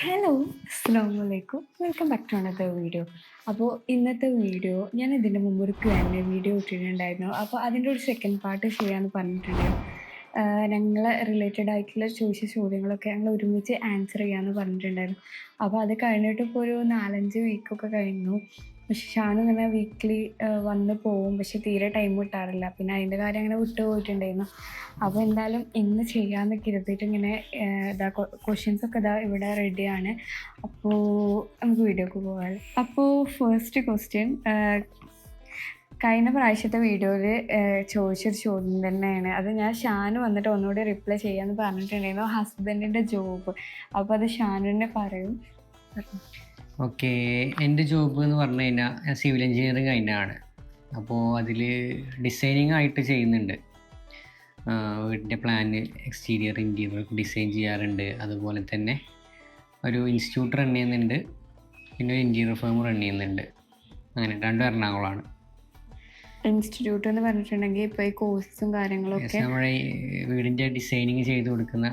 Hello അസ്സാം വലൈക്കും welcome back to another video അപ്പോൾ ഇന്നത്തെ വീഡിയോ ഞാൻ ഇതിന്റെ മുമ്പ് ഒരു ക്യു ആൻഡ് വീഡിയോ ഇട്ടിട്ടുണ്ടായിരുന്നു. അപ്പോൾ അതിന്റെ ഒരു സെക്കൻഡ് പാർട്ട് ചെയ്യാമെന്ന് പറഞ്ഞിട്ടുണ്ടായിരുന്നു ഞങ്ങളെ റിലേറ്റഡ് ആയിട്ടുള്ള ചോദിച്ച ചോദ്യങ്ങളൊക്കെ ഞങ്ങൾ ഒരുമിച്ച് ആൻസർ ചെയ്യാമെന്ന് പറഞ്ഞിട്ടുണ്ടായിരുന്നു. അപ്പോൾ അത് കഴിഞ്ഞിട്ട് ഇപ്പോൾ ഒരു നാലഞ്ച് വീക്കൊക്കെ കഴിഞ്ഞു. പക്ഷെ ഷാൻ ഇങ്ങനെ വീക്ക്ലി വന്ന് പോവും. പക്ഷെ തീരെ ടൈം കിട്ടാറില്ല. പിന്നെ അതിന്റെ കാര്യം അങ്ങനെ വിട്ടു പോയിട്ടുണ്ടായിരുന്നു. അപ്പോൾ എന്തായാലും ഇന്ന് ചെയ്യാമെന്ന് കരുതിയിട്ട് ഇങ്ങനെ ഇതാ ക്വസ്റ്റ്യൻസ് ഒക്കെ ഇതാ ഇവിടെ റെഡിയാണ് അപ്പോൾ നമുക്ക് വീഡിയോക്ക് പോകാം. അപ്പോൾ ഫസ്റ്റ് ക്വസ്റ്റ്യൻ കഴിഞ്ഞ പ്രാവശ്യത്തെ വീഡിയോയിൽ ചോദിച്ചൊരു ചോദ്യം തന്നെയാണ്. അത് ഞാൻ ഷാന് വന്നിട്ട് ഒന്നുകൂടി റിപ്ലൈ ചെയ്യാമെന്ന് പറഞ്ഞിട്ടുണ്ടായിരുന്നു. ഹസ്ബൻഡിന്റെ ജോബ് അപ്പോൾ അത് ഷാനുവിനെ പറയും. ഓക്കെ എന്റെ ജോബ് എന്ന് പറഞ്ഞു കഴിഞ്ഞാൽ ഞാൻ സിവിൽ എഞ്ചിനീയറിങ് കഴിഞ്ഞാണ് അപ്പോൾ അതിൽ ഡിസൈനിങ് ആയിട്ട് ചെയ്യുന്നുണ്ട്. വീടിന്റെ പ്ലാന് എക്സ്റ്റീരിയർ ഇന്റീരിയർ ഡിസൈൻ ചെയ്യാറുണ്ട്. അതുപോലെ തന്നെ ഒരു ഇൻസ്റ്റിറ്റ്യൂട്ട് റൺ ചെയ്യുന്നുണ്ട്. പിന്നെ ഒരു ഇന്റീരിയർ ഫേം റൺ ചെയ്യുന്നുണ്ട്. അങ്ങനെ രണ്ടും എറണാകുളമാണ്. ഇൻസ്റ്റിറ്റ്യൂട്ട് എന്ന് പറഞ്ഞിട്ടുണ്ടെങ്കിൽ ഇപ്പോൾ ഈ കോഴ്സും കാര്യങ്ങളൊക്കെ നമ്മുടെ ഈ വീടിന്റെ ഡിസൈനിങ് ചെയ്ത് കൊടുക്കുന്ന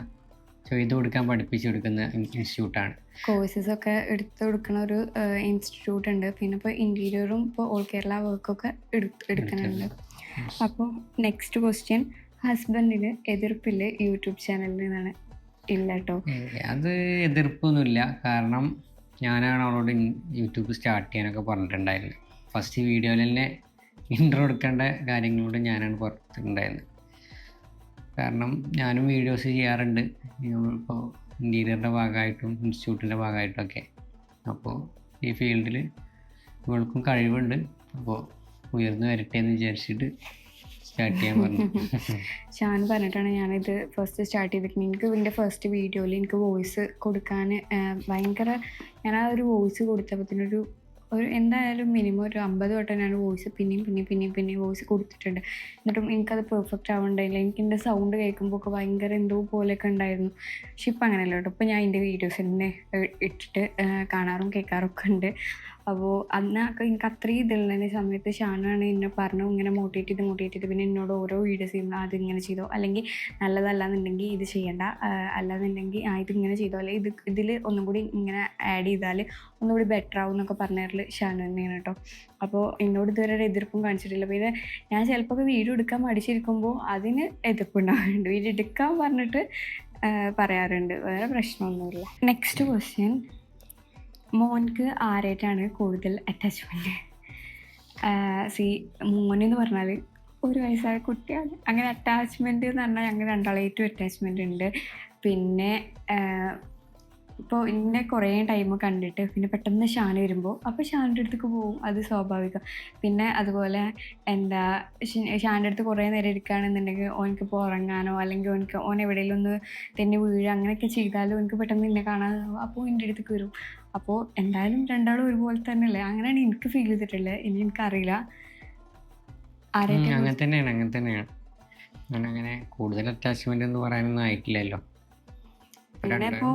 ചെയ്ത് കൊടുക്കാൻ പഠിപ്പിച്ചു കൊടുക്കുന്ന ഇൻസ്റ്റിറ്റ്യൂട്ടാണ്. കോഴ്സസ് ഒക്കെ എടുത്തു കൊടുക്കുന്ന ഒരു ഇൻസ്റ്റിറ്റ്യൂട്ട് ഉണ്ട്. പിന്നെ ഇപ്പോൾ ഇന്റീരിയറും ഇപ്പോൾ ഓൾ കേരള വർക്കൊക്കെ എടുക്കുന്നുണ്ട്. അപ്പോൾ നെക്സ്റ്റ് ക്വസ്റ്റ്യൻ ഹസ്ബൻഡിന് എതിർപ്പില്ല യൂട്യൂബ് ചാനലിൽ നിന്നാണ് ഇല്ല കേട്ടോ അത് എതിർപ്പൊന്നുമില്ല. കാരണം ഞാനാണ് അവളോട് യൂട്യൂബ് സ്റ്റാർട്ട് ചെയ്യാനൊക്കെ പറഞ്ഞിട്ടുണ്ടായിരുന്നത്. ഫസ്റ്റ് വീഡിയോയിൽ തന്നെ ഇൻട്രോ എടുക്കേണ്ട കാര്യങ്ങളോട് ഞാനാണ് പറഞ്ഞിട്ടുണ്ടായിരുന്നത് കാരണം ഞാനും വീഡിയോസ് ചെയ്യാറുണ്ട്. ഇപ്പോൾ ഇന്റീരിയറിന്റെ ഭാഗമായിട്ടും ഇൻസ്റ്റിറ്റ്യൂട്ടിന്റെ ഭാഗമായിട്ടൊക്കെ അപ്പോൾ ഈ ഫീൽഡിൽ ഇവൾക്കും കഴിവുണ്ട്. അപ്പോൾ ഉയർന്നു വരട്ടെ എന്ന് വിചാരിച്ചിട്ട് സ്റ്റാർട്ട് ചെയ്യാൻ പറഞ്ഞു. ഷാൻ പറഞ്ഞിട്ടാണ് ഞാനിത് ഫസ്റ്റ് സ്റ്റാർട്ട് ചെയ്തിരിക്കുന്നത്. എനിക്ക് ഇതിന്റെ ഫസ്റ്റ് വീഡിയോയിൽ എനിക്ക് വോയിസ് കൊടുക്കാൻ ഭയങ്കര ഞാൻ ആ ഒരു വോയിസ് കൊടുത്തപ്പോൾ ഒരു എന്തായാലും മിനിമം ഒരു അമ്പത് വട്ടം ഞാൻ വോയിസ് പിന്നെയും പിന്നെയും പിന്നെയും പിന്നെയും വോയിസ് കൊടുത്തിട്ടുണ്ട്. എന്നിട്ടും എനിക്കത് പെർഫെക്റ്റ് ആവണ്ടായില്ല എനിക്ക് എന്റെ സൗണ്ട് കേൾക്കുമ്പോൾ ഒക്കെ ഭയങ്കര എന്തോ പോലെയൊക്കെ ഉണ്ടായിരുന്നു. പക്ഷെ ഇപ്പം അങ്ങനെയല്ല കേട്ടോ. ഞാൻ എന്റെ വീഡിയോസ് തന്നെ ഇട്ടിട്ട് കാണാറും കേൾക്കാറും ഒക്കെ ഉണ്ട്. അപ്പോൾ അന്നൊക്കെ എനിക്ക് അത്രയും ഇതിലുള്ളതിന്റെ സമയത്ത് ഷാനാണ് എന്നെ പറഞ്ഞു ഇങ്ങനെ മോട്ടിവേറ്റ് ചെയ്ത് മോട്ടിവേറ്റ് ചെയ്ത് പിന്നെ എന്നോട് ഓരോ വീഡിയോസ് ചെയ്യുമ്പോൾ അത് ഇങ്ങനെ ചെയ്തോ? അല്ലെങ്കിൽ നല്ലതല്ലാന്നുണ്ടെങ്കിൽ ഇത് ചെയ്യണ്ട. അല്ലാന്നുണ്ടെങ്കിൽ ആ ഇത് ഇങ്ങനെ ചെയ്തോ? അല്ലെങ്കിൽ ഇത് ഇതിൽ ഒന്നും കൂടി ഇങ്ങനെ ആഡ് ചെയ്താൽ ഒന്നും കൂടി ബെറ്റർ ആവും എന്നൊക്കെ പറഞ്ഞതിൽ ഷാനു തന്നെയാണ് കേട്ടോ അപ്പോൾ എന്നോട് ഇതുവരെ ഒരു എതിർപ്പും കാണിച്ചിട്ടില്ല. പിന്നെ ഞാൻ ചിലപ്പോൾ വീഡിയോ എടുക്കാൻ മടിച്ചിരിക്കുമ്പോൾ അതിന് എതിർപ്പുണ്ടാവാറുണ്ട് വീഡിയോ എടുക്കാൻ പറഞ്ഞിട്ട് പറയാറുണ്ട്. വേറെ പ്രശ്നമൊന്നുമില്ല. നെക്സ്റ്റ് ക്വസ്റ്റ്യൻ മോൻക്ക് ആരായിട്ടാണ് കൂടുതൽ അറ്റാച്ച്മെന്റ് സി മോനെന്ന് പറഞ്ഞാൽ ഒരു വയസ്സായ കുട്ടിയാണ്. അങ്ങനെ അറ്റാച്ച്മെന്റ് എന്ന് പറഞ്ഞാൽ ഞങ്ങൾ രണ്ടാളേറ്റവും അറ്റാച്ച്മെന്റ് ഉണ്ട്. പിന്നെ ഇപ്പോൾ എന്നെ കുറേ ടൈം കണ്ടിട്ട് പിന്നെ പെട്ടെന്ന് ഷാൻ വരുമ്പോൾ അപ്പോൾ ഷാന്റെ അടുത്തേക്ക് പോകും അത് സ്വാഭാവികം. പിന്നെ അതുപോലെ എന്താ ഷാന്റെ അടുത്ത് കുറേ നേരം ഇരിക്കുകയാണെന്നുണ്ടെങ്കിൽ ഓനക്ക് ഇപ്പോൾ ഉറങ്ങാനോ അല്ലെങ്കിൽ ഓനക്ക് ഓൻ എവിടെയെങ്കിലും ഒന്ന് തന്നെ വീഴുക അങ്ങനെയൊക്കെ ചെയ്താലും എനിക്ക് പെട്ടെന്ന് എന്നെ കാണാതാവും അപ്പോൾ എന്റെ അടുത്തേക്ക് വരും. അപ്പോൾ എന്തായാലും രണ്ടാളും ഒരുപോലെ തന്നെയല്ലേ? അങ്ങനെയാണ് എനിക്ക് ഫീൽ ചെയ്തിട്ടുള്ളത് ഇനി എനിക്കറിയില്ല. അങ്ങനെ തന്നെയാണ് അങ്ങനെ തന്നെയാണ്. അങ്ങനെ അങ്ങനെ കൂടുതൽ അറ്റാച്ച്മെന്റ് എന്ന് പറയാനൊന്നും ആയിട്ടില്ലല്ലോ. പിന്നെ ഇപ്പോ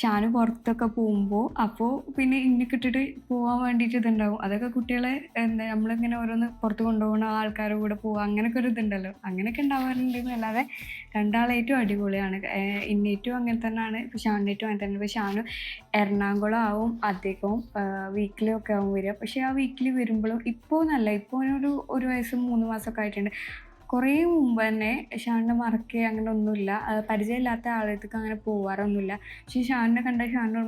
ഷാനു പുറത്തൊക്കെ പോകുമ്പോ അപ്പോ പിന്നെ ഇന്നെ കിട്ടിട്ട് പോകാൻ വേണ്ടിയിട്ട് ഇതുണ്ടാവും. അതൊക്കെ കുട്ടികളെ എന്താ നമ്മളിങ്ങനെ ഓരോന്ന് പുറത്ത് കൊണ്ടുപോകണ ആൾക്കാരുടെ കൂടെ പോവുക അങ്ങനൊക്കെ ഒരു ഇതുണ്ടല്ലോ. അങ്ങനെയൊക്കെ ഉണ്ടാവാറുണ്ട് എന്നല്ലാതെ രണ്ടാളേറ്റവും അടിപൊളിയാണ്. ഇന്നേറ്റവും അങ്ങനെ തന്നെയാണ് ഇപ്പോൾ ഷാനേറ്റവും അങ്ങനെ തന്നെ ഇപ്പൊ ഷാനു എറണാകുളം ആവും അധികവും വീക്കിലി ഒക്കെ ആവും വരിക. പക്ഷെ ആ വീക്കിലി വരുമ്പോഴും ഇപ്പോൾ നല്ല ഇപ്പോൾ ഒരു ഒരു വയസ്സും മൂന്ന് മാസമൊക്കെ ആയിട്ടുണ്ട്. കുറേ മുമ്പ് തന്നെ ഷാനിനെ മറക്കുക അങ്ങനെ ഒന്നുമില്ല. പരിചയമില്ലാത്ത ആളുകൾക്ക് അങ്ങനെ പോവാറൊന്നുമില്ല. പക്ഷേ ഷാനിനെ കണ്ട ഷാനിന്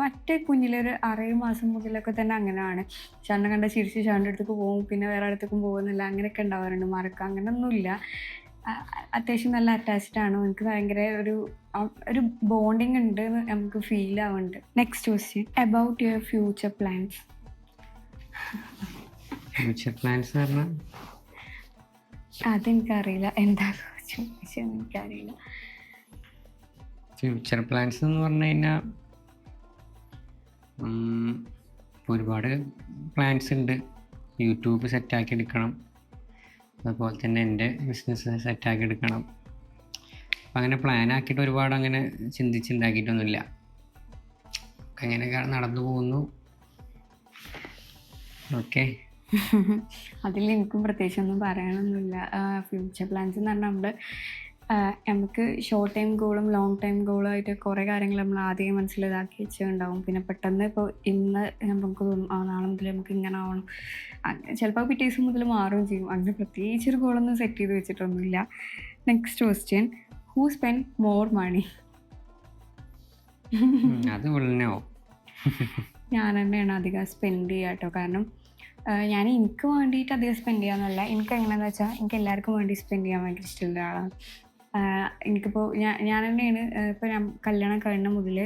മറ്റേ കുഞ്ഞിലൊരു അറേ മാസം മുതലൊക്കെ തന്നെ അങ്ങനെയാണ്. ഷാനിനെ കണ്ട ചിരിച്ച് ഷാനിന്റെ അടുത്തേക്ക് പോകും പിന്നെ വേറെ അടുത്തേക്കും പോകുന്നില്ല അങ്ങനെയൊക്കെ ഉണ്ടാവാറുണ്ട് മറക്കുക അങ്ങനെയൊന്നുമില്ല അത്യാവശ്യം നല്ല അറ്റാച്ച്ഡ് ആണ്. എനിക്ക് ഭയങ്കര ഒരു ഒരു ബോണ്ടിങ് ഉണ്ട് നമുക്ക് ഫീൽ ആവുന്നുണ്ട്. Next question about your future plans future plans പറഞ്ഞാൽ അതെനിക്കറിയില്ല. എന്താ എനിക്കറിയില്ല ഫ്യൂച്ചർ പ്ലാൻസ് എന്ന് പറഞ്ഞു കഴിഞ്ഞാൽ ഒരുപാട് പ്ലാൻസ് ഉണ്ട്. യൂട്യൂബ് സെറ്റാക്കി എടുക്കണം. അതുപോലെ തന്നെ എന്റെ ബിസിനസ് സെറ്റാക്കി എടുക്കണം. അപ്പം അങ്ങനെ പ്ലാൻ ആക്കിയിട്ട് ഒരുപാട് അങ്ങനെ ചിന്തിച്ചുണ്ടാക്കിയിട്ടൊന്നുമില്ല. അങ്ങനെയൊക്കെ അങ്ങനെ നടന്നു പോകുന്നു. ഓക്കെ അതിൽ എനിക്കും പ്രത്യേകിച്ച് ഒന്നും പറയാനൊന്നുമില്ല ഫ്യൂച്ചർ പ്ലാൻസ് എന്ന് പറഞ്ഞാൽ നമ്മൾ നമുക്ക് ഷോർട്ട് ടൈം ഗോളും ലോങ് ടൈം ഗോളും ആയിട്ട് കുറേ കാര്യങ്ങൾ നമ്മൾ ആദ്യം മനസ്സിൽ ഇതാക്കി വെച്ചിട്ടുണ്ടാവും. പിന്നെ പെട്ടെന്ന് ഇപ്പോൾ ഇന്ന് നമുക്ക് തോന്നും ആ നാളെ മുതൽ നമുക്ക് ഇങ്ങനെ ആവണം. ചിലപ്പോൾ പിറ്റേ ദിവസം മുതൽ മാറുകയും ചെയ്യും. അങ്ങനെ പ്രത്യേകിച്ച് ഒരു ഗോളൊന്നും സെറ്റ് ചെയ്ത് വെച്ചിട്ടൊന്നുമില്ല. Next question who spend more money അത് തന്നെയാണ് അധികം സ്പെൻഡ് ചെയ്യാട്ടോ കാരണം ഞാൻ എനിക്ക് വേണ്ടിയിട്ട് അധികം സ്പെൻഡ് ചെയ്യാമെന്നല്ല എനിക്ക് എങ്ങനെയാന്ന് വെച്ചാൽ എനിക്ക് എല്ലാവർക്കും വേണ്ടി സ്പെൻഡ് ചെയ്യാൻ ഭയങ്കര ഇഷ്ടമുള്ള ഒരാളാണ് എനിക്കിപ്പോൾ ഞാൻ ഞാൻ തന്നെയാണ് ഇപ്പോൾ ഞാൻ കല്യാണം കഴിഞ്ഞ മുതൽ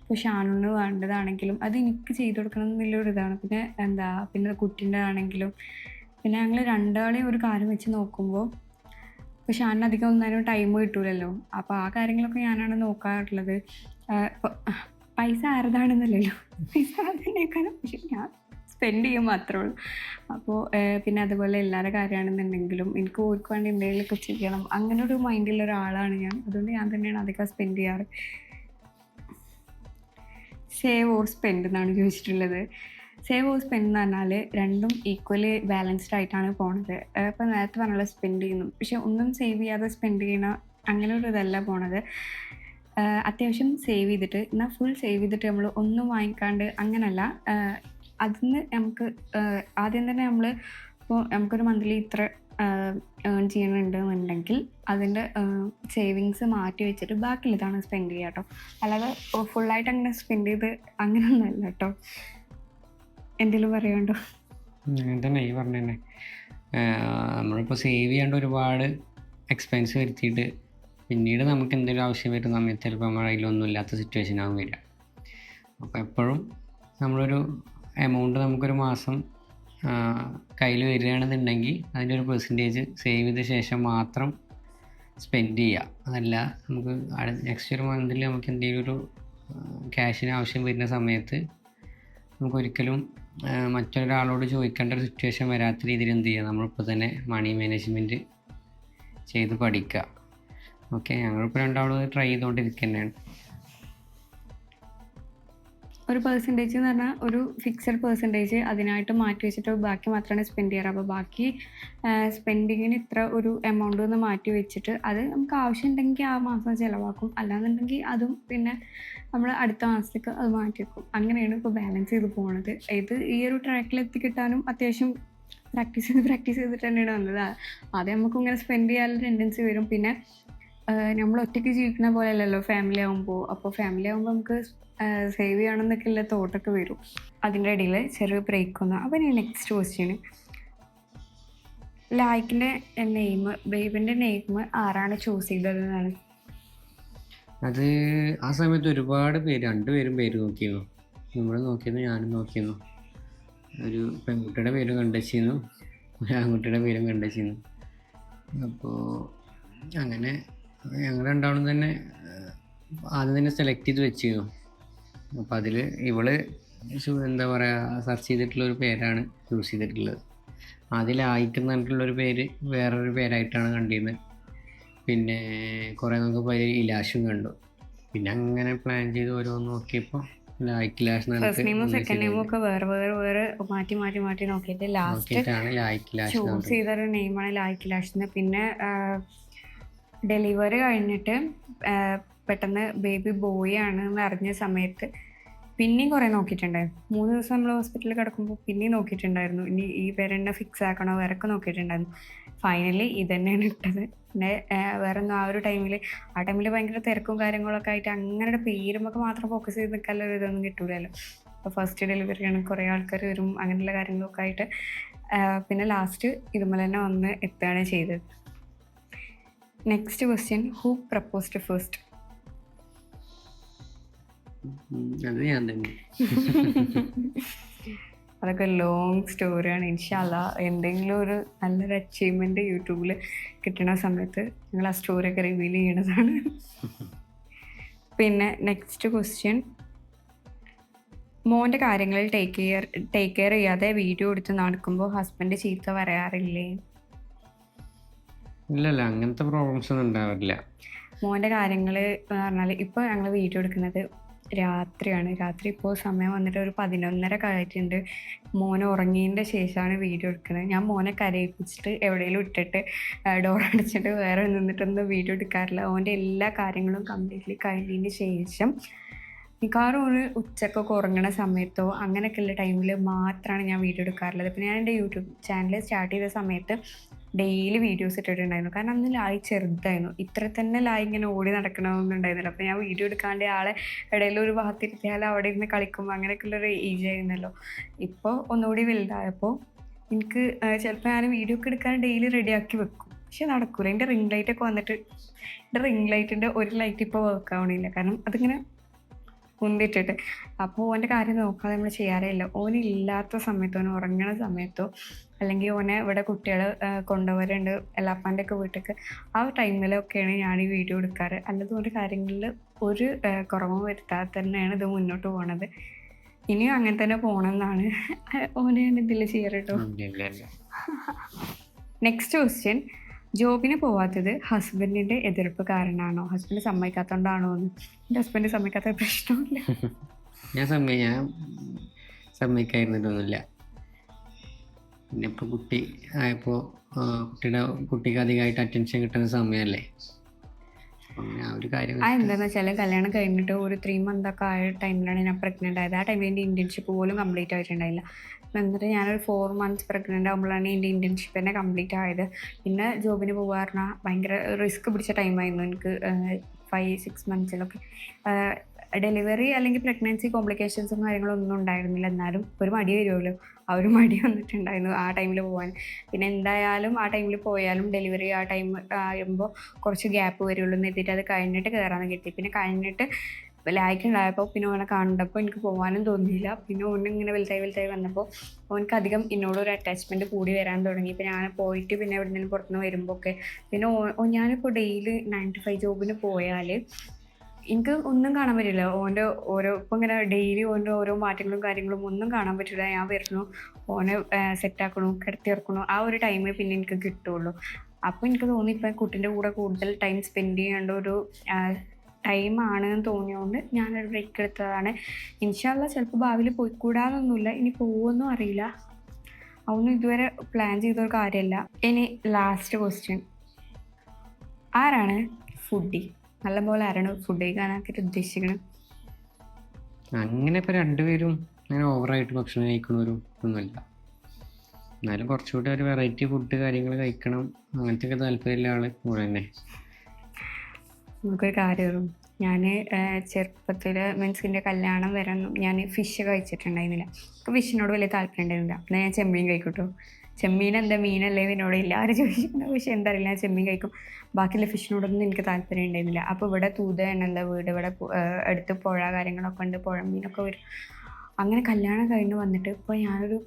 ഇപ്പോൾ ഷാനുണ്ണ് വേണ്ടതാണെങ്കിലും അത് എനിക്ക് ചെയ്തു കൊടുക്കണം എന്നുള്ളൊരു ഇതാണ്. പിന്നെ എന്താ പിന്നെ കുട്ടീന്റെ ആണെങ്കിലും പിന്നെ ഞങ്ങൾ രണ്ടാളെയും ഒരു കാര്യം വെച്ച് നോക്കുമ്പോൾ ഇപ്പോൾ ഷാനിന് അധികം ഒന്നാലും ടൈം കിട്ടൂലല്ലോ. അപ്പോൾ ആ കാര്യങ്ങളൊക്കെ ഞാനാണ് നോക്കാറുള്ളത്. പൈസ ആരതാണെന്നല്ലല്ലോ. പൈസ പക്ഷെ ഞാൻ സ്പെൻഡ് ചെയ്യും മാത്രമേ ഉള്ളൂ. അപ്പോൾ പിന്നെ അതുപോലെ എല്ലാവരുടെ കാര്യമാണെന്നുണ്ടെങ്കിലും എനിക്ക് ഓർക്ക് വേണ്ടി എന്തെങ്കിലുമൊക്കെ ചെയ്യണം. അങ്ങനെ ഒരു മൈൻഡിലുള്ള ഒരാളാണ് ഞാൻ. അതുകൊണ്ട് ഞാൻ തന്നെയാണ് അധികം സ്പെൻഡ് ചെയ്യാറ്. സേവ് ഓർ സ്പെൻഡ് എന്നാണ് ചോദിച്ചിട്ടുള്ളത്. സേവ് ഓർ സ്പെൻഡ് എന്ന് പറഞ്ഞാൽ രണ്ടും ഈക്വലി ബാലൻസ്ഡ് ആയിട്ടാണ് പോണത്. ഇപ്പം നേരത്തെ പറഞ്ഞുള്ള സ്പെൻഡ് ചെയ്യുന്നു. പക്ഷെ ഒന്നും സേവ് ചെയ്യാതെ സ്പെൻഡ് ചെയ്യണ അങ്ങനെ ഒരു ഇതല്ല പോണത്. അത്യാവശ്യം സേവ് ചെയ്തിട്ട് എന്നാൽ ഫുൾ സേവ് ചെയ്തിട്ട് നമ്മൾ ഒന്നും വാങ്ങിക്കാണ്ട് അങ്ങനല്ല. അതിന്ന് നമുക്ക് ആദ്യം തന്നെ നമ്മൾ ഇപ്പോൾ നമുക്കൊരു മന്ത്ലി ഇത്ര ഏൺ ചെയ്യണുണ്ട് എന്നുണ്ടെങ്കിൽ അതിന്റെ സേവിങ്സ് മാറ്റി വെച്ചിട്ട് ബാക്കി ഇതാണ് സ്പെൻഡ് ചെയ്യുക കേട്ടോ. അല്ലാതെ ഫുള്ളായിട്ട് അങ്ങനെ സ്പെൻഡ് ചെയ്ത് അങ്ങനെയൊന്നുമല്ല കേട്ടോ. എന്തെങ്കിലും പറയുണ്ടോ തന്നെ ഈ പറഞ്ഞ തന്നെ. നമ്മളിപ്പോൾ സേവ് ചെയ്യാണ്ട് ഒരുപാട് എക്സ്പെൻസ് വരുത്തിയിട്ട് പിന്നീട് നമുക്ക് എന്തെങ്കിലും ആവശ്യം വരുന്ന സമയത്ത് ചിലപ്പോൾ നമ്മുടെ കയ്യിലൊന്നും ഇല്ലാത്ത സിറ്റുവേഷൻ ആവും വരിക. അപ്പോൾ എപ്പോഴും നമ്മളൊരു എമൗണ്ട് നമുക്കൊരു മാസം കയ്യിൽ വരികയാണെന്നുണ്ടെങ്കിൽ അതിന്റെ ഒരു പെർസെന്റേജ് സേവ് ചെയ്ത ശേഷം മാത്രം സ്പെൻഡ് ചെയ്യുക. അതല്ല നമുക്ക് നെക്സ്റ്റ് ഒരു മന്തിൽ നമുക്ക് എന്തെങ്കിലും ഒരു ക്യാഷിന് ആവശ്യം വരുന്ന സമയത്ത് നമുക്കൊരിക്കലും ഒരിക്കലും മറ്റൊരാളോട് ചോദിക്കേണ്ട ഒരു സിറ്റുവേഷൻ വരാത്ത രീതിയിൽ എന്ത് ചെയ്യുക? നമ്മളിപ്പോൾ തന്നെ മണി മാനേജ്മെന്റ് ചെയ്ത് പഠിക്കുക. ഓക്കെ ഞങ്ങളിപ്പോൾ രണ്ടാളും ട്രൈ ചെയ്തുകൊണ്ടിരിക്കുന്നതാണ് ഒരു പെർസെന്റേജ് എന്ന് പറഞ്ഞാൽ ഒരു ഫിക്സഡ് പെർസെന്റേജ് അതിനായിട്ട് മാറ്റി വെച്ചിട്ട് ബാക്കി മാത്രമാണ് സ്പെൻഡ് ചെയ്യാറ്. അപ്പോൾ ബാക്കി സ്പെൻഡിങ്ങിന് ഇത്ര ഒരു എമൗണ്ട് ഒന്ന് മാറ്റി വെച്ചിട്ട് അത് നമുക്ക് ആവശ്യമുണ്ടെങ്കിൽ ആ മാസം ചിലവാക്കും. അല്ലാന്നുണ്ടെങ്കിൽ അതും പിന്നെ നമ്മൾ അടുത്ത മാസത്തേക്ക് അത് മാറ്റി വെക്കും. അങ്ങനെയാണ് ഇപ്പോൾ ബാലൻസ് ചെയ്ത് പോകുന്നത് ഇത് ഈ ഒരു ട്രാക്കിൽ എത്തിക്കിട്ടാനും അത്യാവശ്യം പ്രാക്ടീസ് ചെയ്ത് പ്രാക്ടീസ് ചെയ്തിട്ട് തന്നെയാണ് വന്നത്. അത് നമുക്ക് ഇങ്ങനെ സ്പെൻഡ് ചെയ്യാനുള്ള ടെൻഡൻസി വരും. പിന്നെ നമ്മൾ ഒറ്റയ്ക്ക് ജീവിക്കുന്ന പോലെ അല്ലല്ലോ ഫാമിലി ആകുമ്പോൾ അപ്പോൾ ഫാമിലി ആകുമ്പോൾ നമുക്ക് സേവ് ചെയ്യണമെന്നൊക്കെയുള്ള തോട്ടൊക്കെ വരും. അതിന്റെ ഇടയിൽ ചെറിയ ബ്രേക്ക് വന്നു അപ്പോൾ ഞാൻ നെക്സ്റ്റ് ക്വസ്റ്റ്യൻ ലായ്ക്കിന്റെ നെയിം ബേബിന്റെ നെയിം ആരാണ് ചൂസ് ചെയ്തതെന്നാണ് അത് ആ സമയത്ത് ഒരുപാട് പേര് രണ്ടുപേരും പേര് നോക്കിയിരുന്നു. നമ്മൾ നോക്കിയിരുന്നു ഞാനും നോക്കിയിരുന്നു. ഒരു പെൺകുട്ടിയുടെ പേര് കണ്ടുവച്ചിരുന്നു ഒരു ആൺകുട്ടിയുടെ പേരും കണ്ടുവച്ചിരുന്നു അപ്പോൾ അങ്ങനെ ഞങ്ങൾ രണ്ടാളും തന്നെ ആദ്യം തന്നെ സെലക്ട് ചെയ്ത് വെച്ചിരുന്നു. അപ്പോൾ അതിൽ ഇവൾ എന്താ പറയുക സെർച്ച് ചെയ്തിട്ടുള്ള ഒരു പേരാണ് ചൂസ് ചെയ്തിട്ടുള്ളത്. അതിൽ ആയിക്കെന്ന് പറഞ്ഞിട്ടുള്ളൊരു പേര് വേറൊരു പേരായിട്ടാണ് കണ്ടിരുന്നത് പിന്നെ കുറേ നമുക്ക് പേര് ഇലാഷും കണ്ടു. പിന്നെ അങ്ങനെ പ്ലാൻ ചെയ്ത് ഓരോന്ന് നോക്കിയപ്പോൾ ലായ്ക്ക് ലാഷ് ഫസ്റ്റ് നെയിമും സെക്കൻഡ് നെയിമും ഒക്കെ വേറെ വേറെ വേറെ മാറ്റി മാറ്റി മാറ്റി നോക്കിയിട്ട് ലാസ്റ്റ് ചൂസ് ചെയ്തൊരു നെയിമാണ് ലായ്ക്ക് ലാഷ് പിന്നെ ഡെലിവറി കഴിഞ്ഞിട്ട് പെട്ടെന്ന് ബേബി ബോയ് ആണ് എന്ന് അറിഞ്ഞ സമയത്ത് പിന്നെയും കുറേ നോക്കിയിട്ടുണ്ടായിരുന്നു മൂന്ന് ദിവസം നമ്മൾ ഹോസ്പിറ്റലിൽ കിടക്കുമ്പോൾ പിന്നെയും നോക്കിയിട്ടുണ്ടായിരുന്നു. ഇനി ഈ പേരെന്നെ ഫിക്സ് ആക്കണോ വേറൊക്കെ നോക്കിയിട്ടുണ്ടായിരുന്നു. ഫൈനലി ഇത് തന്നെയാണ് ഇട്ടത്. പിന്നെ വേറെ ഒന്നും ആ ഒരു ടൈമിൽ ആ ടൈമിൽ ഭയങ്കര തിരക്കും കാര്യങ്ങളൊക്കെ ആയിട്ട് അങ്ങനെ പേരുമൊക്കെ മാത്രം ഫോക്കസ് ചെയ്ത് നിൽക്കാനുള്ള ഒരു ഇതൊന്നും കിട്ടൂലല്ലോ. അപ്പോൾ ഫസ്റ്റ് ഡെലിവറിയാണ് കുറേ ആൾക്കാർ വരും അങ്ങനെയുള്ള കാര്യങ്ങളൊക്കെ ആയിട്ട്. പിന്നെ ലാസ്റ്റ് ഇതുപോലെ തന്നെ വന്ന് എത്തുകയാണ് ചെയ്തത്. Next question who proposed first അത് ഞാൻ തന്നെ. അതൊക്കെ ലോങ് സ്റ്റോറിയാണ് ഇൻഷാല്ല എന്തെങ്കിലും ഒരു നല്ലൊരു അച്ചീവ്മെന്റ് യൂട്യൂബിൽ കിട്ടണ സമയത്ത് ഞങ്ങൾ ആ സ്റ്റോറിയൊക്കെ റിവീൽ ചെയ്യണതാണ്. പിന്നെ നെക്സ്റ്റ് ക്വസ്റ്റ്യൻ മോന്റെ കാര്യങ്ങളിൽ ടേക്ക് കെയർ ടേക്ക് കെയർ ചെയ്യാതെ വീഡിയോ എടുത്ത് നടക്കുമ്പോൾ ഹസ്ബൻഡ് ചീത്ത പറയാറില്ലേ? ഇല്ലല്ല അങ്ങനത്തെ പ്രോബ്ലംസ് ഒന്നും ഉണ്ടാവില്ല. മോന്റെ കാര്യങ്ങൾ പറഞ്ഞാൽ പറഞ്ഞാൽ ഇപ്പോൾ ഞങ്ങൾ വീഡിയോ എടുക്കുന്നത് രാത്രിയാണ്. രാത്രി ഇപ്പോൾ സമയം വന്നിട്ട് ഒരു പതിനൊന്നര കഴിഞ്ഞിട്ടുണ്ട് മോനെ ഉറങ്ങിയതിന്റെ ശേഷമാണ് വീഡിയോ എടുക്കുന്നത്. ഞാൻ മോനെ കരയിപ്പിച്ചിട്ട് എവിടെയെങ്കിലും ഇട്ടിട്ട് ഡോർ അടിച്ചിട്ട് വേറെ നിന്നിട്ടൊന്നും വീഡിയോ എടുക്കാറില്ല. അവന്റെ എല്ലാ കാര്യങ്ങളും കംപ്ലീറ്റ്ലി കഴിഞ്ഞതിന് ശേഷം മിക്കവാറും ഒരു ഉച്ചക്കൊക്കെ ഉറങ്ങണ സമയത്തോ അങ്ങനെയൊക്കെയുള്ള ടൈമിൽ മാത്രമാണ് ഞാൻ വീഡിയോ എടുക്കാറുള്ളത്. പിന്നെ ഞാൻ എന്റെ യൂട്യൂബ് ചാനൽ സ്റ്റാർട്ട് ചെയ്ത സമയത്ത് ഡെയിലി വീഡിയോസ് ഇട്ടിട്ടുണ്ടായിരുന്നു. കാരണം അന്ന് ലായി ചെറുതായിരുന്നു. ഇത്ര തന്നെ ലായി ഇങ്ങനെ ഓടി നടക്കണമെന്നൊന്നും ഉണ്ടായിരുന്നില്ല അപ്പോൾ ഞാൻ വീഡിയോ എടുക്കാണ്ട് ആളെ ഇടയിൽ ഒരു ഭാഗത്തിരുത്തിയാൽ അവിടെ ഇരുന്ന് കളിക്കുമ്പോൾ അങ്ങനെയൊക്കെയുള്ളൊരു ഏജ് ആയിരുന്നല്ലോ. ഇപ്പോൾ ഒന്നുകൂടി വലുതായപ്പോൾ എനിക്ക് ചിലപ്പോൾ ഞാൻ വീഡിയോ ഒക്കെ എടുക്കാൻ ഡെയിലി റെഡിയാക്കി വെക്കും. പക്ഷെ നടക്കൂല. എന്റെ റിംഗ് ലൈറ്റ് ഒക്കെ വന്നിട്ട് എന്റെ റിംഗ് ലൈറ്റിന്റെ ഒരു ലൈറ്റ് ഇപ്പോൾ വർക്ക് ആവണില്ല. കാരണം അതിങ്ങനെ കുന്തിട്ടിട്ട്. അപ്പോൾ ഓന്റെ കാര്യം നോക്കാതെ നമ്മൾ ചെയ്യാറേ ഇല്ല ഓനില്ലാത്ത സമയത്തോ ഓൻ ഉറങ്ങണ സമയത്തോ അല്ലെങ്കിൽ ഓനെ ഇവിടെ കുട്ടികൾ കൊണ്ടുപോകാറുണ്ട് എല്ലാപ്പാന്റെ ഒക്കെ വീട്ടിലേക്ക് ആ ടൈമിലൊക്കെയാണ് ഞാൻ ഈ വീഡിയോ എടുക്കാറ്. അല്ലാതെ ഓന്റെ കാര്യങ്ങളിൽ ഒരു കുറവും വരുത്താതെ തന്നെയാണ് ഇത് മുന്നോട്ട് പോണത്. ഇനിയും അങ്ങനെ തന്നെ പോകണമെന്നാണ് ഓനെ ഞാൻ ഇതിൽ ചെയ്യാറ് കേട്ടോ നെക്സ്റ്റ് ക്വസ്റ്റ്യൻ ജോബിന് പോവാത്തത് ഹസ്ബൻഡിന്റെ എതിർപ്പ് കാരണമാണോ ഹസ്ബൻഡ് സമ്മതിക്കാത്തോണ്ടാണോ എന്ന്? എന്റെ ഹസ്ബൻഡ് സമ്മതിക്കാത്ത പ്രശ്നമില്ല. ഞാൻ സമ്മതി ഞാൻ സമ്മതിക്കായിരുന്നിട്ടൊന്നുമില്ല പിന്നെ ഇപ്പോൾ കുട്ടി ആയപ്പോൾ കുട്ടിയുടെ കുട്ടിക്ക് അധികമായിട്ട് അറ്റൻഷൻ കിട്ടുന്ന സമയമല്ലേ? എന്താന്ന് വെച്ചാൽ കല്യാണം കഴിഞ്ഞിട്ട് ഒരു ത്രീ മന്ത് ഒക്കെ ആയ ടൈമിലാണ് ഞാൻ പ്രഗ്നന്റ് ആയത്. ആ ടൈമിൽ എന്റെ ഇന്റേൺഷിപ്പ് പോലും കംപ്ലീറ്റ് ആയിട്ടുണ്ടായില്ല. എന്നിട്ട് ഞാനൊരു ഫോർ മന്ത്സ് പ്രഗ്നന്റ് ആകുമ്പോഴാണ് എന്റെ ഇന്റേൺഷിപ്പ് തന്നെ കംപ്ലീറ്റ് ആയത്. പിന്നെ ജോബിന് പോകുക പറഞ്ഞാൽ ഭയങ്കര റിസ്ക് പിടിച്ച ടൈമായിരുന്നു എനിക്ക് ഫൈവ് സിക്സ് മന്ത്സിലൊക്കെ ഡെലിവറി അല്ലെങ്കിൽ പ്രഗ്നൻസി കോംപ്ലിക്കേഷൻസും കാര്യങ്ങളൊന്നും ഉണ്ടായിരുന്നില്ല. എന്നാലും ഒരു മടി വരുമല്ലോ. ആ ഒരു മടി വന്നിട്ടുണ്ടായിരുന്നു ആ ടൈമിൽ പോകാൻ പിന്നെ എന്തായാലും ആ ടൈമിൽ പോയാലും ഡെലിവറി ആ ടൈം ആകുമ്പോൾ കുറച്ച് ഗ്യാപ്പ് വരുള്ളൂ എന്ന് എത്തിയിട്ട് അത് കഴിഞ്ഞിട്ട് കയറാമെന്ന് കിട്ടി പിന്നെ കഴിഞ്ഞിട്ട് ലായ്ക്ക് ഉണ്ടായപ്പോൾ പിന്നെ ഓനെ കണ്ടപ്പോൾ എനിക്ക് പോകാനും തോന്നിയില്ല. പിന്നെ ഓന ഇങ്ങനെ വലുതായി വലുതായി വന്നപ്പോൾ ഓനക്ക് അധികം എന്നോട് ഒരു അറ്റാച്ച്മെന്റ് കൂടി വരാൻ തുടങ്ങി. ഇപ്പം ഞാൻ പോയിട്ട് പിന്നെ എവിടെ നിന്നും പുറത്തുനിന്ന് വരുമ്പോൾ ഒക്കെ പിന്നെ ഓ- ഞാനിപ്പോൾ ഡെയിലി നയൻ ടു ഫൈവ് ജോബിന് പോയാൽ എനിക്ക് ഒന്നും കാണാൻ പറ്റില്ല. ഓന്റെ ഓരോ ഇപ്പം ഇങ്ങനെ ഡെയിലി ഓന്റെ ഓരോ മാറ്റങ്ങളും കാര്യങ്ങളും ഒന്നും കാണാൻ പറ്റില്ല. ഞാൻ വരുന്നു ഓനെ സെറ്റാക്കണു കിടത്തി ഇറക്കണു ആ ഒരു ടൈമേ പിന്നെ എനിക്ക് കിട്ടുള്ളൂ. അപ്പോൾ എനിക്ക് തോന്നി ഇപ്പം കുട്ടീന്റെ കൂടെ കൂടുതൽ ടൈം സ്പെൻഡ് ചെയ്യേണ്ട ഒരു ടൈമാണ് എന്ന് തോന്നിയതുകൊണ്ട് ഞാനൊരു ബ്രേക്ക് എടുത്തതാണ്. ഇൻഷാല്ല ചിലപ്പോൾ ഭാവിയിൽ പോയിക്കൂടാന്നൊന്നുമില്ല. ഇനി പോകുമെന്നും അറിയില്ല. അതൊന്നും ഇതുവരെ പ്ലാൻ ചെയ്തൊരു കാര്യമല്ല ഇനി ലാസ്റ്റ് ക്വസ്റ്റ്യൻ ആരാണ് ഫുഡി നല്ലപോലെ ആരാണ് ഫുഡ് കഴിക്കാനാക്കിയിട്ട് ഉദ്ദേശിക്കുന്നത് അങ്ങനെ ഇപ്പൊ രണ്ടുപേരും അങ്ങനെ ഓവറായിട്ട് ഭക്ഷണം കഴിക്കണവരും ഒന്നുമില്ല എന്നാലും കുറച്ചുകൂടി ഒരു വെറൈറ്റി ഫുഡ് കാര്യങ്ങൾ കഴിക്കണം. അങ്ങനത്തെ ഒക്കെ താല്പര്യമുള്ള ആൾ കൂടെ തന്നെ നമുക്കൊരു കാര്യം ഞാൻ ചെറുപ്പത്തിൽ മീൻസ് എന്റെ കല്യാണം വരാൻ ഞാൻ ഫിഷ് കഴിച്ചിട്ടുണ്ടായിരുന്നില്ല. അപ്പോൾ ഫിഷിനോട് വലിയ താല്പര്യം ഉണ്ടായിരുന്നില്ല. എന്നാൽ ഞാൻ ചെമ്മീൻ കഴിക്കൂട്ടോ. ചെമ്മീൻ എന്താ മീനല്ലേ എന്നോട് എല്ലാവരും ചോദിച്ചിട്ടുണ്ട് പക്ഷെ എന്താ അറിയില്ല ഞാൻ ചെമ്മീൻ കഴിക്കും. ബാക്കിയുള്ള ഫിഷിനോടൊന്നും എനിക്ക് താല്പര്യം ഉണ്ടായിരുന്നില്ല. അപ്പോൾ ഇവിടെ തൂത എന്താ വീട് ഇവിടെ അടുത്ത് പുഴ കാര്യങ്ങളൊക്കെ ഉണ്ട് പുഴ മീനൊക്കെ വരും. അങ്ങനെ കല്യാണം കഴിഞ്ഞ് വന്നിട്ട് ഇപ്പോൾ ഞാനൊരു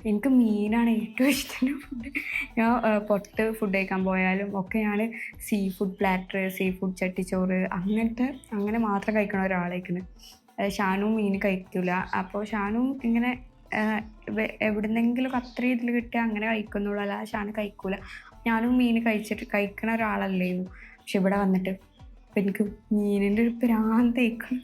എനിക്ക് മീനാണ് ഏറ്റവും ഇഷ്ടം. ഫുഡ് ഞാൻ പുറത്ത് ഫുഡ് കഴിക്കാൻ പോയാലും ഒക്കെ ഞാൻ seafood platter seafood ചട്ടിച്ചോറ് അങ്ങനത്തെ അങ്ങനെ മാത്രം കഴിക്കണ ഒരാളായിരിക്കുന്നത് ഷാനു മീൻ കഴിക്കില്ല അപ്പോൾ ഷാനു ഇങ്ങനെ എവിടുന്നെങ്കിലൊക്കെ അത്ര ഇതിൽ കിട്ടിയാൽ അങ്ങനെ കഴിക്കുന്നുള്ളൂ. അല്ല ഷാനു കഴിക്കൂല. ഞാനും മീൻ കഴിച്ചിട്ട് കഴിക്കണ ഒരാളല്ലേ പക്ഷെ ഇവിടെ വന്നിട്ട് എനിക്ക് മീനിന്റെ ഒരു പ്രാന്തേക്കും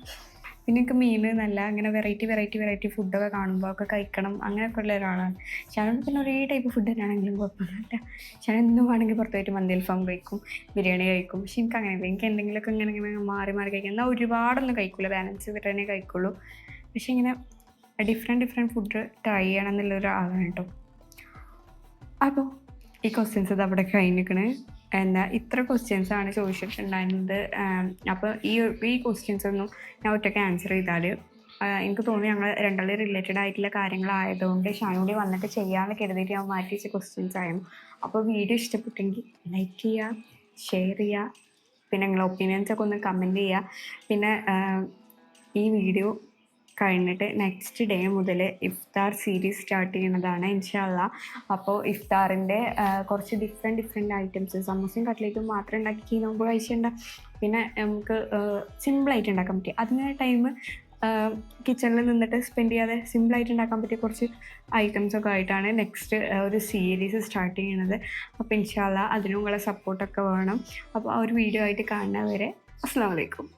പിന്നെ എനിക്ക് മീൻ നല്ല അങ്ങനെ വെറൈറ്റി വെറൈറ്റി വെറൈറ്റി ഫുഡൊക്കെ കാണുമ്പോൾ ഒക്കെ കഴിക്കണം. അങ്ങനെയൊക്കെ ഉള്ള ഒരാളാണ്. ഷാനോട് പിന്നെ ഒരേ ടൈപ്പ് ഫുഡ് തന്നെയാണെങ്കിലും കുഴപ്പമൊന്നുമില്ല ഷാൻ എന്തും വേണമെങ്കിൽ പുറത്ത് പോയിട്ട് മന്തി അൽഫാം കഴിക്കും ബിരിയാണി കഴിക്കും. പക്ഷെ എനിക്ക് അങ്ങനെയല്ല എനിക്ക് എന്തെങ്കിലുമൊക്കെ ഇങ്ങനെ ഇങ്ങനെ മാറി മാറി കഴിക്കും. എന്നാൽ ഒരുപാടൊന്നും കഴിക്കില്ല ബാലൻസ് ചെയ്തിട്ട് കഴിക്കുള്ളൂ. പക്ഷെ ഇങ്ങനെ ഡിഫറെന്റ് ഡിഫറെന്റ് ഫുഡ് ട്രൈ ചെയ്യണം എന്നുള്ളൊരാളാണ് കേട്ടോ. അപ്പോൾ ഈ ക്വസ്റ്റ്യൻസ് ഇത് അവിടെ കഴിഞ്ഞിരിക്കണ്. എന്താ ഇത്ര ക്വസ്റ്റ്യൻസ് ആണ് ചോദിച്ചിട്ടുണ്ടായിരുന്നത്. അപ്പോൾ ഈ ഈ ക്വസ്റ്റ്യൻസ് ഒന്നും ഞാൻ ഒറ്റയ്ക്ക് ആൻസർ ചെയ്താൽ എനിക്ക് തോന്നി ഞങ്ങൾ രണ്ടാളും റിലേറ്റഡ് ആയിട്ടുള്ള കാര്യങ്ങളായതുകൊണ്ട് ഷാനൂടി വന്നിട്ട് ചെയ്യാമെന്ന് കരുതിയിട്ട് ഞാൻ മാറ്റി വെച്ച ക്വസ്റ്റ്യൻസ് ആയിരുന്നു. അപ്പോൾ വീഡിയോ ഇഷ്ടപ്പെട്ടെങ്കിൽ ലൈക്ക് ചെയ്യുക ഷെയർ ചെയ്യുക പിന്നെ നിങ്ങളുടെ ഒപ്പീനിയൻസ് ഒക്കെ ഒന്ന് കമന്റ് ചെയ്യുക പിന്നെ ഈ വീഡിയോ കഴിഞ്ഞിട്ട് നെക്സ്റ്റ് ഡേ മുതൽ ഇഫ്താർ സീരീസ് സ്റ്റാർട്ട് ചെയ്യുന്നതാണ് ഇൻഷാല്ല അപ്പോൾ ഇഫ്താറിന്റെ കുറച്ച് ഡിഫറെന്റ് ഡിഫറെന്റ് ഐറ്റംസ് സമോസയും കട്ട്ലേറ്റും മാത്രം ഉണ്ടാക്കി നമുക്ക് കഴിച്ചിട്ടുണ്ട് പിന്നെ നമുക്ക് സിമ്പിളായിട്ട് ഉണ്ടാക്കാൻ പറ്റും അതിന് ടൈം കിച്ചണിൽ നിന്നിട്ട് സ്പെൻഡ് ചെയ്യാതെ സിമ്പിളായിട്ട് ഉണ്ടാക്കാൻ പറ്റിയ കുറച്ച് ഐറ്റംസ് ഒക്കെ ആയിട്ടാണ് നെക്സ്റ്റ് ഒരു സീരീസ് സ്റ്റാർട്ട് ചെയ്യുന്നത്. അപ്പോൾ ഇൻഷാല്ല അതിനും നിങ്ങളെ സപ്പോർട്ടൊക്കെ വേണം. അപ്പോൾ ആ ഒരു വീഡിയോ ആയിട്ട് കാണുന്നവരെ അസ്സാം വലൈക്കും